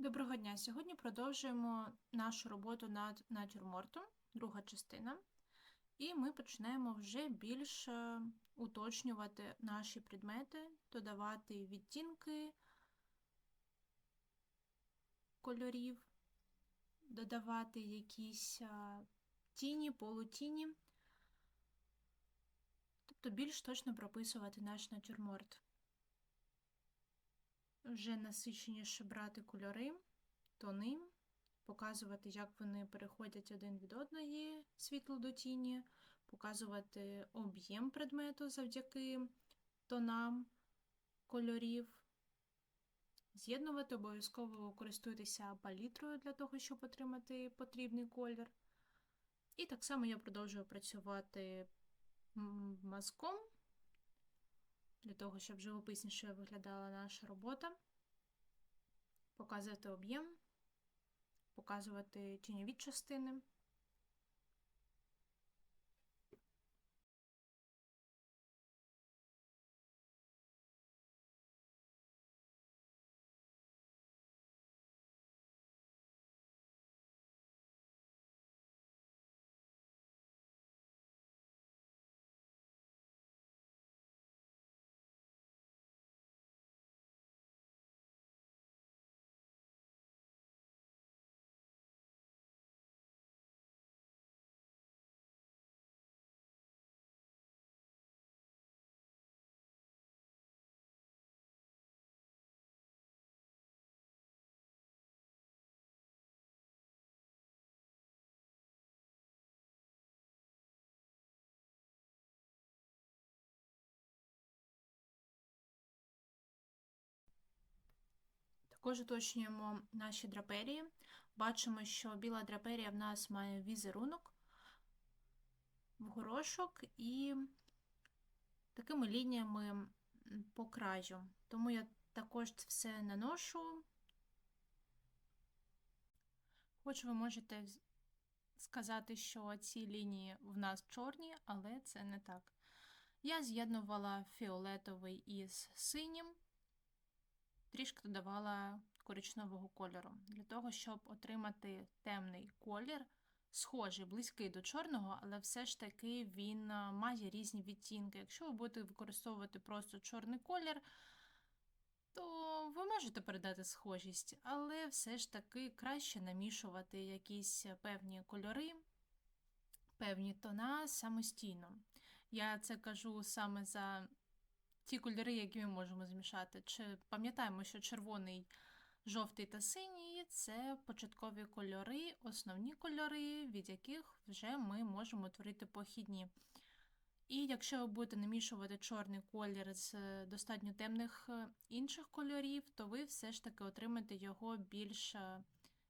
Доброго дня! Сьогодні продовжуємо нашу роботу над натюрмортом, друга частина, і ми почнемо вже більш е, уточнювати наші предмети, додавати відтінки кольорів, додавати якісь е, тіні, полутіні, тобто більш точно прописувати наш натюрморт вже насиченіше брати кольори, тони, показувати, як вони переходять один від одної світло до тіні, показувати об'єм предмету завдяки тонам кольорів. З'єднувати обов'язково користуйтеся палітрою для того, щоб отримати потрібний колір. І так само я продовжую працювати мазком для того, щоб живописніше виглядала наша робота, показувати об'єм, показувати тіньові частини. Також уточнюємо наші драперії. Бачимо, що біла драперія в нас має візерунок в горошок і такими лініями по краю. Тому я також це все наношу. Хоч ви можете сказати, що ці лінії в нас чорні, але це не так. Я з'єднувала фіолетовий із синім трішки додавала коричневого кольору. Для того, щоб отримати темний колір, схожий, близький до чорного, але все ж таки він е, має різні відтінки. Якщо ви будете використовувати просто чорний колір, то ви можете передати схожість, але все ж таки краще намішувати якісь певні кольори. Певні тона самостійно. Я це кажу саме за ті кольори, які ми можемо змішати. Чи пам'ятаємо, що червоний, жовтий та синій це початкові кольори, основні кольори, від яких вже ми можемо творити похідні. І якщо ви будете намішувати чорний колір з достатньо темних е, інших кольорів, то ви все ж таки отримаєте його більш е,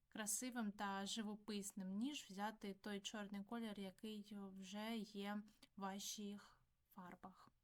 красивим та живописним, ніж взяти той чорний колір, який вже є в ваших фарбах.